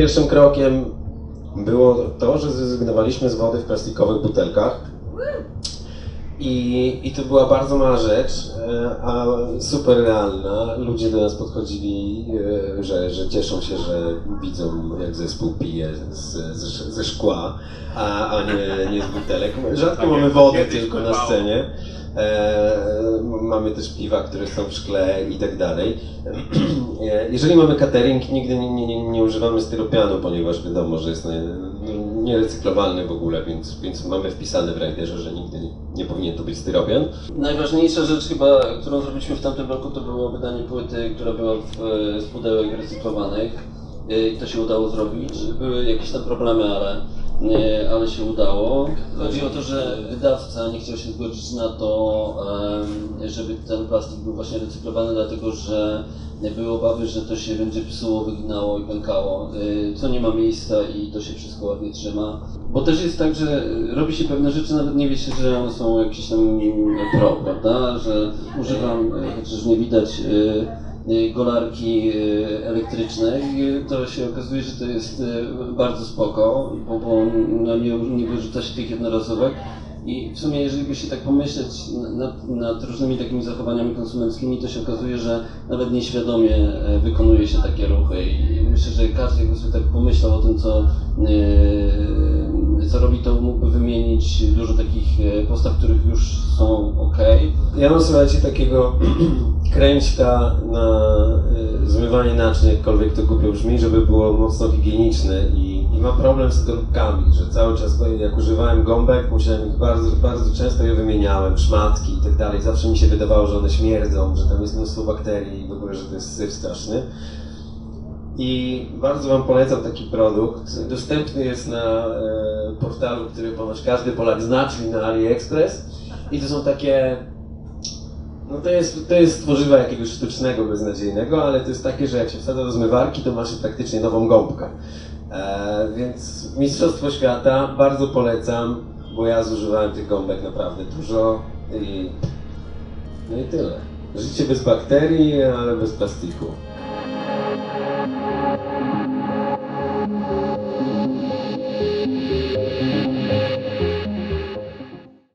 pierwszym krokiem było to, że zrezygnowaliśmy z wody w plastikowych butelkach. I, I to była bardzo mała rzecz, e, a super realna. Ludzie do nas podchodzili, e, że, że cieszą się, że widzą jak zespół pije z, z, ze szkła, a, a nie, nie z butelek. Rzadko Tak mamy wodę tylko na scenie. Mamy też piwa, które są w szkle i tak dalej. Jeżeli mamy catering, nigdy nie, nie, nie, używamy styropianu, ponieważ wiadomo, że jest nie- nierecyklowalny w ogóle, więc, więc mamy wpisane w riderze, że nigdy nie, nie powinien to być styropian. Najważniejsza rzecz chyba, którą zrobiliśmy w tamtym roku, to było wydanie płyty, która była w, z pudełek recyklowanych. Y, I to się udało zrobić. Były jakieś tam problemy, ale, y, ale się udało. Chodzi o to, że wydawca nie chciał się zgodzić na to, żeby ten plastik był właśnie recyklowany, dlatego że były obawy, że to się będzie psuło, wyginało i pękało, y, co nie ma miejsca i to się wszystko ładnie trzyma. Bo też jest tak, że robi się pewne rzeczy, nawet nie wie się, że one są jakieś tam pro, prawda? Że używam, y, chociaż nie widać, y, y, golarki y, elektrycznej, y, to się okazuje, że to jest y, bardzo spoko, bo, bo no, nie, nie wyrzuca się tych jednorazowych. I w sumie, jeżeli by się tak pomyśleć nad, nad różnymi takimi zachowaniami konsumenckimi, to się okazuje, że nawet nieświadomie e, wykonuje się takie ruchy. I myślę, że każdy jakby sobie tak pomyślał o tym, co, e, co robi, to mógłby wymienić dużo takich e, postaw, których już są ok. Ja mam słuchajcie takiego kręćka na y, zmywanie naczyń, jakkolwiek to głupio brzmi, żeby było mocno higieniczne i, i mam problem z torbkami, że cały czas jak używałem gąbek, musiałem ich bardzo, bardzo często je wymieniałem, szmatki i tak dalej. Zawsze mi się wydawało, że one śmierdzą, że tam jest mnóstwo bakterii i w ogóle, że to jest syf straszny. I bardzo Wam polecam taki produkt. Dostępny jest na e, portalu, który ponoć każdy Polak zna, czyli na AliExpress. I to są takie. No to jest, to jest tworzywa jakiegoś sztucznego, beznadziejnego, ale to jest takie, że jak się wsadza do zmywarki, to masz praktycznie nową gąbkę. E, więc Mistrzostwo Świata bardzo polecam, bo ja zużywałem tych gąbek naprawdę dużo i no i tyle. Życie bez bakterii, ale bez plastiku.